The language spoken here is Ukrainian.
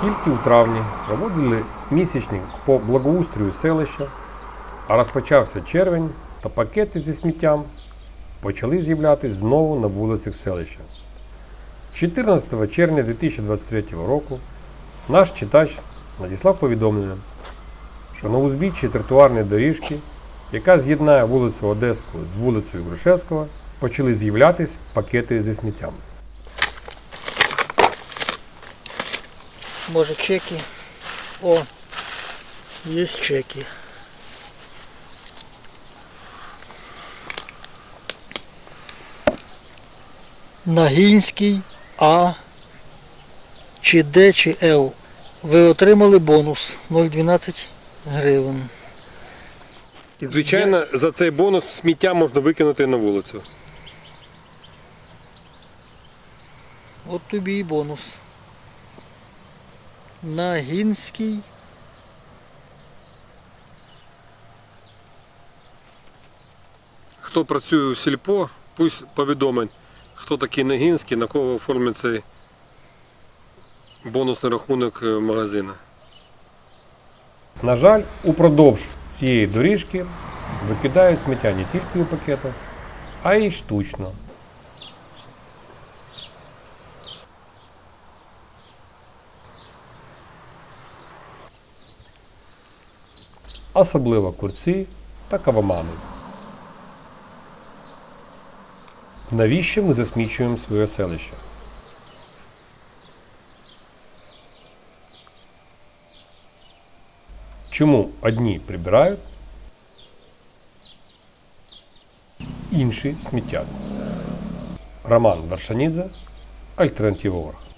Тільки у травні проводили місячник по благоустрою селища, а розпочався червень та пакети зі сміттям почали з'являтися знову на вулицях селища. 14 червня 2023 року наш читач надіслав повідомлення, що на узбіччі тротуарної доріжки, яка з'єднає вулицю Одеську з вулицею Грушевського, почали з'являтись пакети зі сміттям. Може чеки. О, є чеки. Нагінський А чи Д чи Л. Ви отримали бонус 0,12 гривень. І, звичайно, за цей бонус сміття можна викинути на вулицю. От тобі і бонус. Нагінський. Хто працює у сільпо, пусть повідомить, хто такий Нагінський, на кого оформить цей бонусний рахунок е, магазину. На жаль, упродовж цієї доріжки викидають сміття не тільки у пакетах, а й штучно. Особливо курці та кавомани. Навіщо ми засмічуємо своє селище? Чому одні прибирають, інші сміттять? Роман Варшанідзе, Альтернатива Орг.